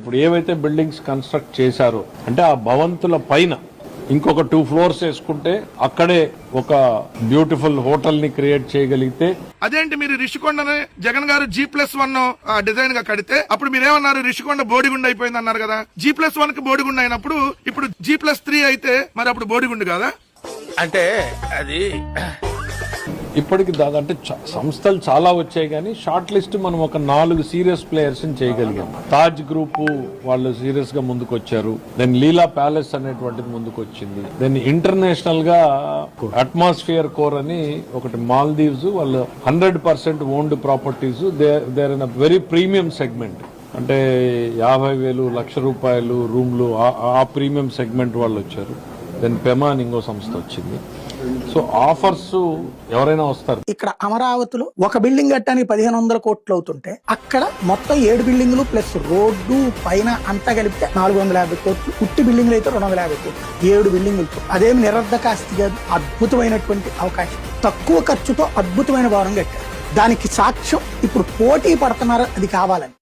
ఇప్పుడు ఏవైతే buildings construct చేశారో అంటే ఆ భవంతుల పైన ఇంకొక టూ ఫ్లోర్స్ వేసుకుంటే అక్కడే ఒక బ్యూటిఫుల్ హోటల్ని క్రియేట్ చేయగలిగితే అదేంటి మీరు రిషికొండని జగన్ గారు జీ ప్లస్ వన్ డిజైన్గా కడితే అప్పుడు మీరేమన్నారు రిషికొండ బోడిగుండు అయిపోయింది అన్నారు కదా? జీ ప్లస్ వన్కి బోడిగుండు అయినప్పుడు ఇప్పుడు జీ ప్లస్ త్రీ అయితే మరి అప్పుడు బోడిగుండు కదా? అంటే అది ఇప్పటికి దాదాపు అంటే చ- సంస్థలు చాలా వచ్చాయి కానీ షార్ట్ లిస్ట్ మనం ఒక నాలుగు సీరియస్ ప్లేయర్స్ చేయగలిగాం. తాజ్ గ్రూప్ వాళ్ళు సీరియస్గా ముందుకు వచ్చారు దెన్ లీలా ప్యాలెస్ అనేటువంటిది ముందుకు వచ్చింది దెన్ ఇంటర్నేషనల్గా అట్మాస్ఫియర్ కోర్ అని ఒకటి మాల్దీవ్స్ వాళ్ళు hundred percent owned properties there in a very premium segment అంటే యాభై వేలు లక్ష రూపాయలు రూమ్లు ఆ ప్రీమియం సెగ్మెంట్ వాళ్ళు వచ్చారు. దెన్ పెమా అని ఇంకో సంస్థ వచ్చింది. సో ఆఫర్స్ ఎవరైనా వస్తారు? ఇక్కడ అమరావతిలో ఒక బిల్డింగ్ కట్టడానికి పదిహేను వందల కోట్లు అవుతుంటే అక్కడ మొత్తం ఏడు బిల్డింగ్లు ప్లస్ రోడ్డు పైన అంతా కలిపితే నాలుగు వందల యాభై కోట్లు ఉట్టి బిల్డింగ్లు అయితే రెండు వందల యాభై కోట్లు. ఏడు బిల్డింగులతో అదేమి నిరర్ధకాస్తి కాదు అద్భుతమైనటువంటి అవకాశం. తక్కువ ఖర్చుతో అద్భుతమైన భవనం కట్టారు. దానికి సాక్ష్యం ఇప్పుడు పోటీ పడుతున్నారు అది కావాలని.